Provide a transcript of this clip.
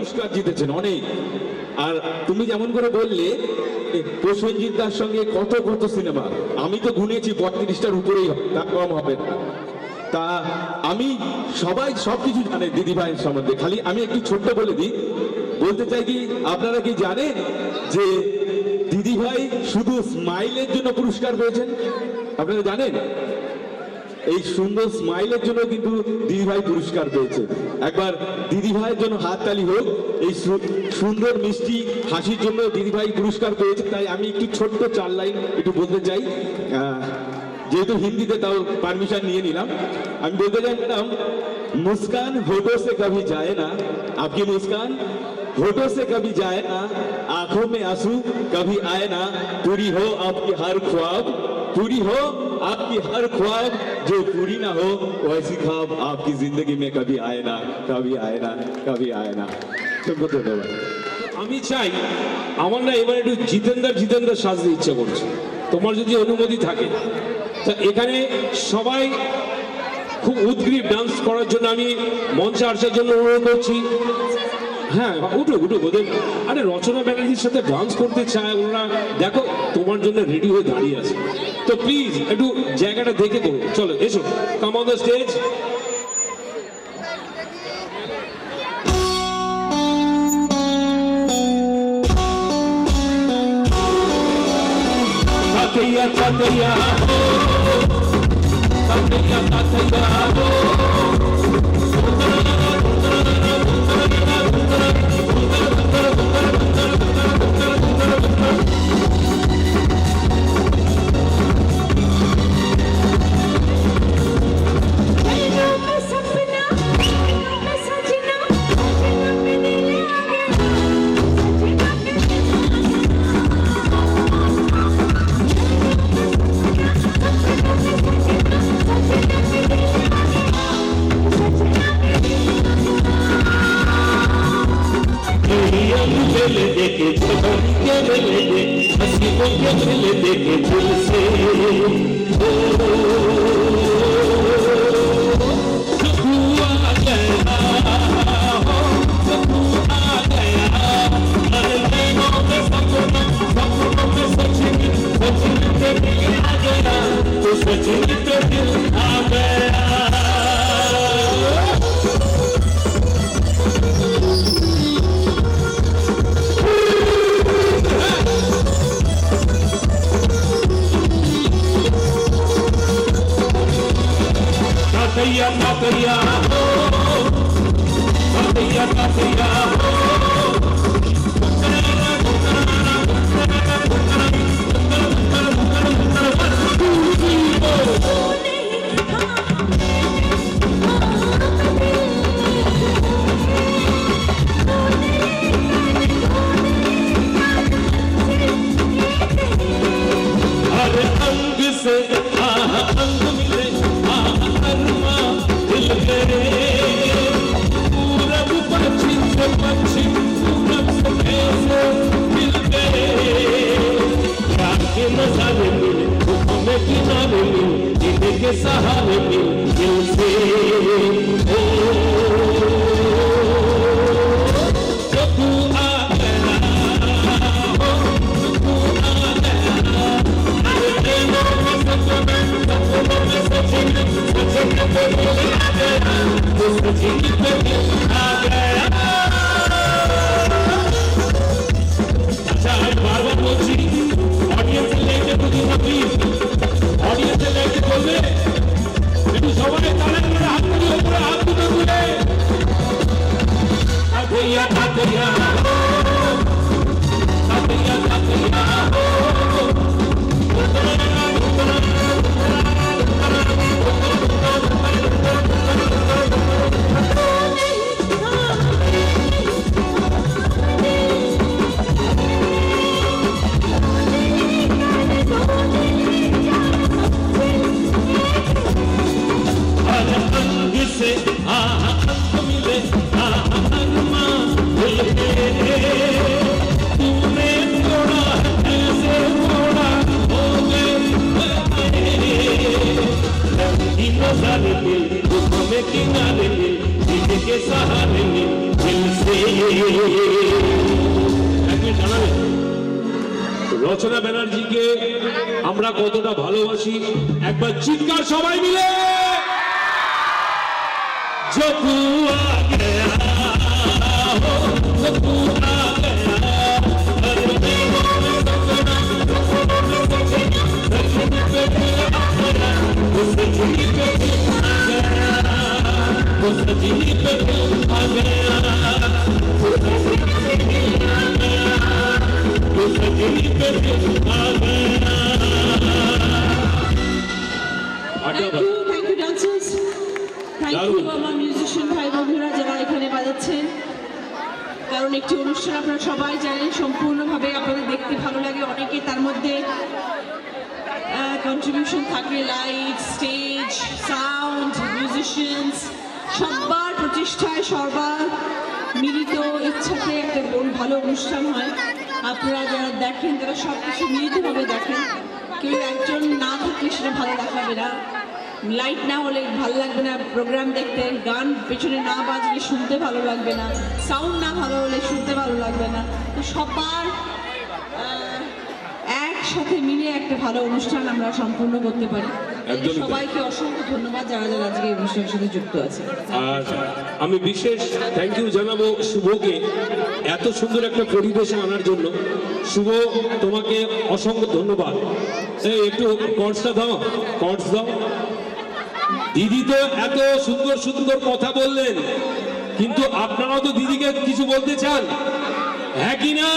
পুরস্কার জিতেছেন অনেক। আর তুমি যেমন করে বললে প্রসেনজিৎ দার সঙ্গে কত কত সিনেমা। আমি তো গুনেছি, বত্রিশটার উপরেই তার কম হবে তা আমি সবাই সবকিছু জানে, দিদি ভাইয়ের সম্বন্ধে। খালি আমি একটু ছোট্ট বলে দিই। বলতে চাই কি, আপনারা কি জানেন যে দিদি ভাই শুধু স্মাইলের জন্য পুরস্কার পেয়েছেন? আপনারা জানেন? এই সুন্দর স্মাইলের জন্য কিন্তু দিদি ভাই পুরস্কার পেয়েছে একবার দিদি ভাইয়ের জন্য হাততালি হোক এই সু- সুন্দর মিষ্টি হাসির জন্য দিদি ভাই পুরস্কার পেয়েছে তাই আমি একটু ছোট্ট চার লাইন একটু বলতে চাই আহ, যেহেতু হিন্দিতে তাও পারমিশন নিয়ে নিলাম আমি বলতে চাই ম্যাডাম মুস্কান होठों से कभी जाए ना आपकी मुस्कान होठों से कभी जाए ना आंखों में आंसू कभी आए ना पूरी हो आपकी हर ख्वाब पूरी हो आपकी हर ख्वाब जो पूरी ना हो वैसी ख्वाब आपकी जिंदगी में कभी आए ना कभी आए ना कभी आए ना सबको धन्यवाद আমি চাই আমার না এবার একটু জিতেন্দার জিতেন্দার সাজতে ইচ্ছে করছে তোমার যদি অনুমতি থাকে তা এখানে সবাই খুব উদ্গ্রীব ডান্স করার জন্য আমি মঞ্চে আসার জন্য অনুরোধ করছি হ্যাঁ উঠো উঠো ওদের আরে রচনা ব্যানার্জির সাথে ডান্স করতে চায় ওনারা। দেখো, তোমার জন্য রেডি হয়ে দাঁড়িয়ে আছে। তো প্লিজ একটু জায়গাটা দেখে করো। চলো, এসো। কাম অন দ্য স্টেজ তাতেইয়া তাতেইয়া তাতেইয়া তাতেইয়া दिलों मेले tatayamo, tatayamo, tatayamo. सहारे दिल से ओ प्रभु नीचे लेके बोले ನೀವು ಸವನೆ ತಲೆಗಳ ಹತ್ತಿರ ಒಬ್ಬರ ಹತ್ತು ತಂದಿದೆ ಅಧಿಯ ಅಧಿಯ রচনা मिल दुख में किनारे मिल के सहारे मिल दिल से রচনা ব্যানার্জিকে আমরা কতটা ভালোবাসি একবার চিৎকার সবাই মিলে জপুয়া Thank এখানে বাজাচ্ছেন। কারণ একটি অনুষ্ঠান আপনারা সবাই জানেন সম্পূর্ণভাবে আপনাদের দেখতে ভালো লাগে। অনেকে তার মধ্যে কন্ট্রিবিউশন থাকে লাইট স্টেজ সাউন্ড মিউজিশিয়ানস সবার প্রচেষ্টায় সবার মিলিত ইচ্ছাতে একটা ভালো অনুষ্ঠান হয়। আপনারা যারা দেখেন তারা সব কিছু মিলিতভাবে দেখেন, কেউ একজন না থাকলে সেটা ভালো দেখাবে না। লাইট না হলে ভালো লাগবে না প্রোগ্রাম দেখতে, গান পেছনে না বাজলে শুনতে ভালো লাগবে না সাউন্ড না ভালো হলে শুনতে ভালো লাগবে না। তো সবার একসাথে মিলে একটা ভালো অনুষ্ঠান আমরা সম্পূর্ণ করতে পারি। একদমই সবাইকে অসংখ্য ধন্যবাদ যারা যারা আজকে এই অনুষ্ঠানের সাথে যুক্ত আছে আর আমি বিশেষ থ্যাংক ইউ জানাব শুভকে এত সুন্দর একটা পরিবেশে আনার জন্য। শুভ তোমাকে অসংখ্য ধন্যবাদ। এই একটু কর্ডসটা দাও কর্স দাও। দিদি তো এত সুন্দর সুন্দর কথা বললেন কিন্তু আপনারাও তো দিদিকে কিছু বলতে চান? হ্যাঁ কি না?